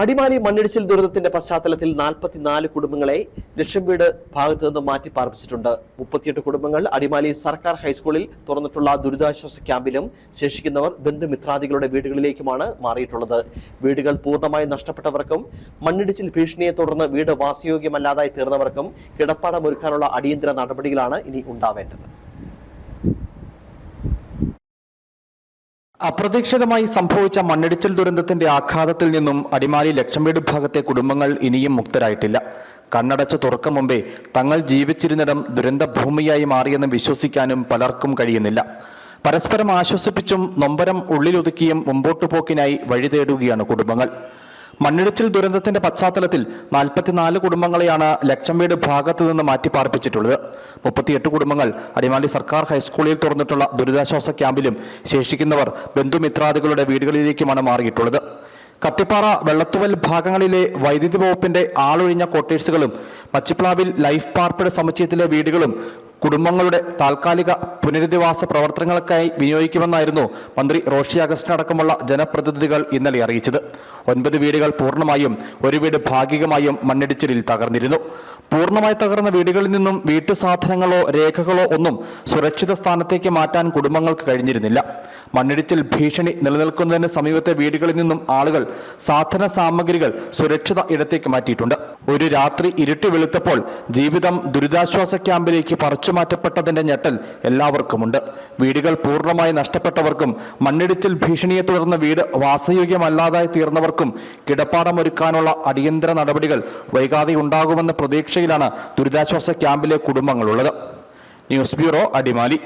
അടിമാലി മണ്ണിടിച്ചിൽ ദുരന്തത്തിന്റെ പശ്ചാത്തലത്തിൽ നാൽപ്പത്തിനാല് കുടുംബങ്ങളെ ലക്ഷം വീട് ഭാഗത്തു നിന്ന് മാറ്റി പാർപ്പിച്ചിട്ടുണ്ട്. മുപ്പത്തിയെട്ട് കുടുംബങ്ങൾ അടിമാലി സർക്കാർ ഹൈസ്കൂളിൽ തുറന്നിട്ടുള്ള ദുരിതാശ്വാസ ക്യാമ്പിലും ശേഷിക്കുന്നവർ ബന്ധുമിത്രാദികളുടെ വീടുകളിലേക്കുമാണ് മാറിയിട്ടുള്ളത്. വീടുകൾ പൂർണമായി നഷ്ടപ്പെട്ടവർക്കും മണ്ണിടിച്ചിൽ ഭീഷണിയെ തുടർന്ന് വീട് വാസയോഗ്യമല്ലാതായി തീർന്നവർക്കും കിടപ്പാടമൊരുക്കാനുള്ള അടിയന്തര നടപടികളാണ് ഇനി ഉണ്ടാവേണ്ടത്. അപ്രതീക്ഷിതമായി സംഭവിച്ച മണ്ണിടിച്ചിൽ ദുരന്തത്തിന്റെ ആഘാതത്തിൽ നിന്നും അടിമാലി ലക്ഷംവീട് ഭാഗത്തെ കുടുംബങ്ങൾ ഇനിയും മുക്തരായിട്ടില്ല. കണ്ണടച്ച് തുറക്കും മുമ്പേ തങ്ങൾ ജീവിച്ചിരുന്നിടം ദുരന്തഭൂമിയായി മാറിയെന്ന് വിശ്വസിക്കാനും പലർക്കും കഴിയുന്നില്ല. പരസ്പരം ആശ്വസിപ്പിച്ചും നൊമ്പരം ഉള്ളിലൊതുക്കിയും മുമ്പോട്ടുപോക്കിനായി വഴി തേടുകയാണ് കുടുംബങ്ങൾ. മണ്ണിടിച്ചിൽ ദുരന്തത്തിന്റെ പശ്ചാത്തലത്തിൽ നാൽപ്പത്തിനാല് കുടുംബങ്ങളെയാണ് ലക്ഷം വീട് ഭാഗത്തു നിന്ന് മാറ്റിപ്പാർപ്പിച്ചിട്ടുള്ളത്. മുപ്പത്തിയെട്ട് കുടുംബങ്ങൾ അടിമാലി സർക്കാർ ഹൈസ്കൂളിൽ തുറന്നിട്ടുള്ള ദുരിതാശ്വാസ ക്യാമ്പിലും ശേഷിക്കുന്നവർ ബന്ധുമിത്രാദികളുടെ വീടുകളിലേക്കുമാണ് മാറിയിട്ടുള്ളത്. കട്ടിപ്പാറ വെള്ളത്തുവൽ ഭാഗങ്ങളിലെ വൈദ്യുതി വകുപ്പിന്റെ ആളൊഴിഞ്ഞ കോട്ടേഴ്സുകളും മച്ചിപ്ലാവിൽ ലൈഫ് പാർപ്പിട സമുച്ചയത്തിലെ വീടുകളും കുടുംബങ്ങളുടെ താൽക്കാലിക പുനരധിവാസ പ്രവർത്തനങ്ങൾക്കായി വിനിയോഗിക്കുമെന്നായിരുന്നു മന്ത്രി റോഷി അഗസ്റ്റിൻ അടക്കമുള്ള ജനപ്രതിനിധികൾ ഇന്നലെ അറിയിച്ചത്. ഒൻപത് വീടുകൾ പൂർണമായും ഒരു വീട് ഭാഗികമായും മണ്ണിടിച്ചിലിൽ തകർന്നിരുന്നു. പൂർണമായി തകർന്ന വീടുകളിൽ നിന്നും വീട്ടു സാധനങ്ങളോ രേഖകളോ ഒന്നും സുരക്ഷിത സ്ഥാനത്തേക്ക് മാറ്റാൻ കുടുംബങ്ങൾക്ക് കഴിഞ്ഞിരുന്നില്ല. മണ്ണിടിച്ചിൽ ഭീഷണി നിലനിൽക്കുന്നതിന് സമീപത്തെ വീടുകളിൽ നിന്നും ആളുകൾ സാധന സാമഗ്രികൾ സുരക്ഷിത ഇടത്തേക്ക് മാറ്റിയിട്ടുണ്ട്. ഒരു രാത്രി ഇരുട്ടി വെളുത്തപ്പോൾ ജീവിതം ദുരിതാശ്വാസ ക്യാമ്പിലേക്ക് പറിച്ചുമാറ്റപ്പെട്ടതിന്റെ ഞെട്ടൽ എല്ലാവർക്കുമുണ്ട് വീടുകൾ പൂർണമായി നഷ്ടപ്പെട്ടവർക്കും മണ്ണിടിച്ചിൽ ഭീഷണിയെ തുടർന്ന് വീട് വാസയോഗ്യമല്ലാതായി തീർന്നവർക്കും കിടപ്പാടമൊരുക്കാനുള്ള അടിയന്തര നടപടികൾ വൈകാതെ ഉണ്ടാകുമെന്ന പ്രതീക്ഷയിലാണ് ദുരിതാശ്വാസ ക്യാമ്പിലെ കുടുംബങ്ങളുള്ളത്. News bureau Adimali.